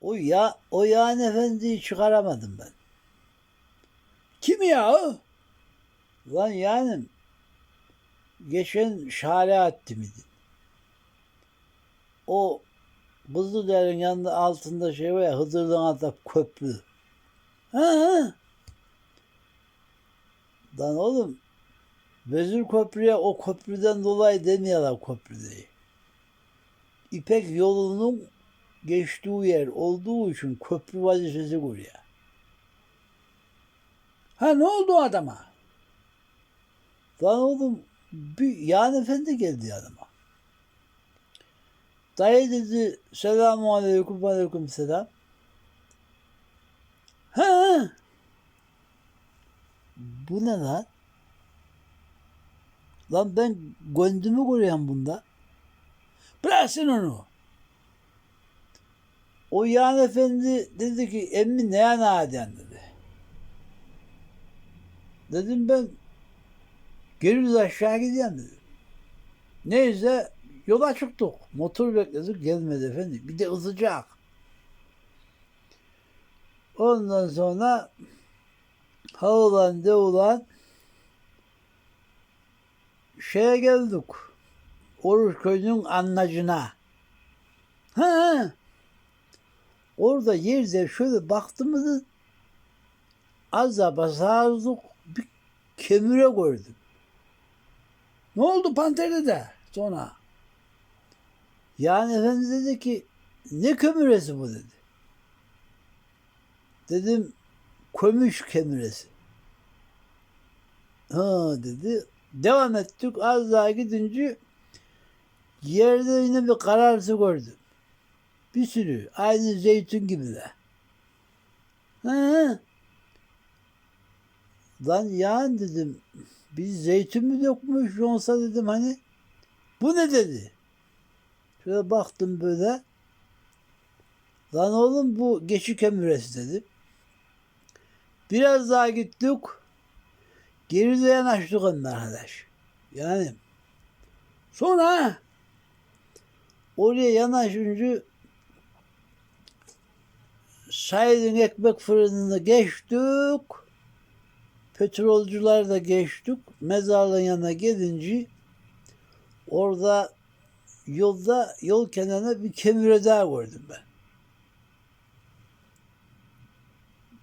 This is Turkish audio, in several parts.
O ya o yani efendiyi çıkaramadım ben. Kim ya o? Lan yani geçen şariat miydi? O Buzluder'in yanında altında şey var ya Hızır'dan atıp köprü. Ha, ha. Lan oğlum Vezir Köprü'ye o köprüden dolayı demiyorlar köprü diye. İpek yolunun geçtiği yer olduğu için köprü vazifesi görüyor. Ha ne oldu adama? Lan oğlum bir yan efendi geldi yanıma. Dayı dedi selamun aleyküm aleyküm selam. Ha. Bu ne lan? Lan ben gönlümü görüyorum bunda. Bırak sen onu. O yan efendi dedi ki emmi ne yana eden dedi. Dedim ben geri aşağı gideceğim dedim. Neyse yola çıktık. Motor bekledik gelmedi efendim. Bir de ısıcak. Ondan sonra ha ulan de ulan şeye geldik. Oruçköy'ün annacına. Ha, ha. Orada yerde şöyle baktığımızda az da basardık bir kemüre gördüm. Ne oldu Panter'de de sonra? Yani efendi dedi ki ne kömüresi bu dedi. Dedim kömüş kemüresi. Ha dedi. Devam ettik az daha gidince yerde yine bir karartı gördüm. Bir sürü. Aynı zeytin gibi de. Ha. Lan yani dedim biz zeytin mi dökmüş yoksa dedim hani bu ne dedi. Şöyle baktım böyle. Lan oğlum bu geçi kemüresi dedim. Biraz daha gittik. Geri de yanaştık onunla arkadaş. Yani Sonra oraya yanaşınca Said'in ekmek fırınını geçtik. Petrolcüler de geçtik. Mezarlığın yanına gelince orada yolda yol kenarına bir kemüre daha gördüm ben.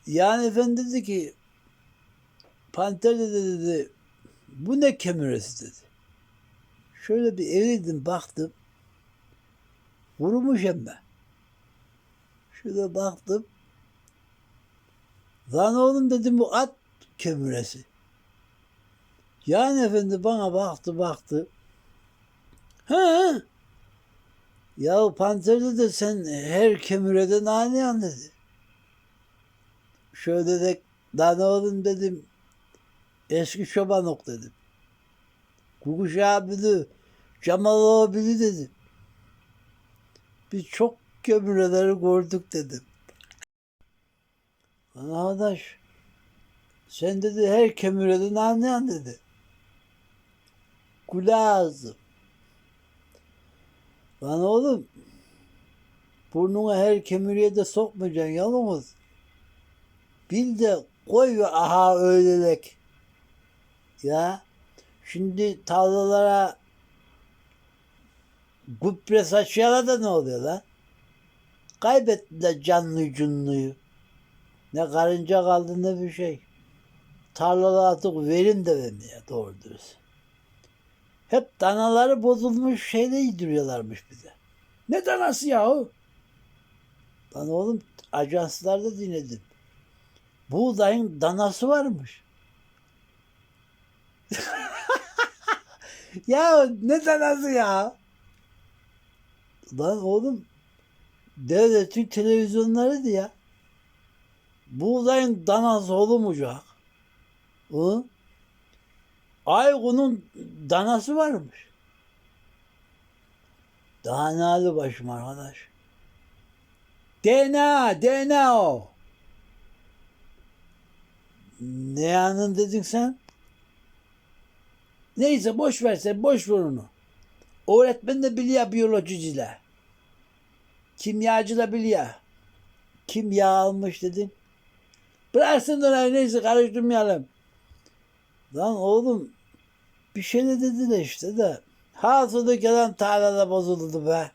Yani efendi dedi ki Panter dedi, dedi bu ne kemüresi dedi. Şöyle bir eğildim baktım. Vurmuş hem de. Şöyle baktım. Lan oğlum dedim bu at kemüresi. Yani efendi bana baktı baktı. ha. Ya Panter'de de sen her kemüreden anlayan dedi. Şöyle de lan oğlum dedim eski çobanok dedim. Kukuş abini, Cemal abini dedim. Biz çok kömüreleri gördük dedim. Lan sen dedi her kömüreden anlayan dedi. Kulağızım. Lan oğlum burnuna her kemürüye de sokmayacaksın yalnız. Bil de koy ve aha öylelek. Ya şimdi tarlalara gübre saçıyorlar da ne oluyor lan? Kaybettiler canlı cunluyu. Ne karınca kaldı ne bir şey. Tarlalar artık verim de vermiyor doğru dürüst. Hep danaları bozulmuş şeyle yediriyorlarmış bize. Ne danası ya o? Lan oğlum ajanslarda dinledim. Buğdayın danası varmış. ya ne danası ya? Lan oğlum devletin televizyonlarıydı ya. Buğdayın danası olmayacak. Hı? Aygun'un danası varmış. Hali başım arkadaş. DNA, DNA o. Ne yanın dedin sen? Neyse boş ver sen, boş ver onu. Öğretmen de biliyor biyolojiciler. Kimyacı da biliyor. Kim yağ almış dedin? Bıraksın orayı neyse karıştırmayalım. Lan oğlum bir şey de dediler işte de. Hasılı gelen tarlada bozuldu be.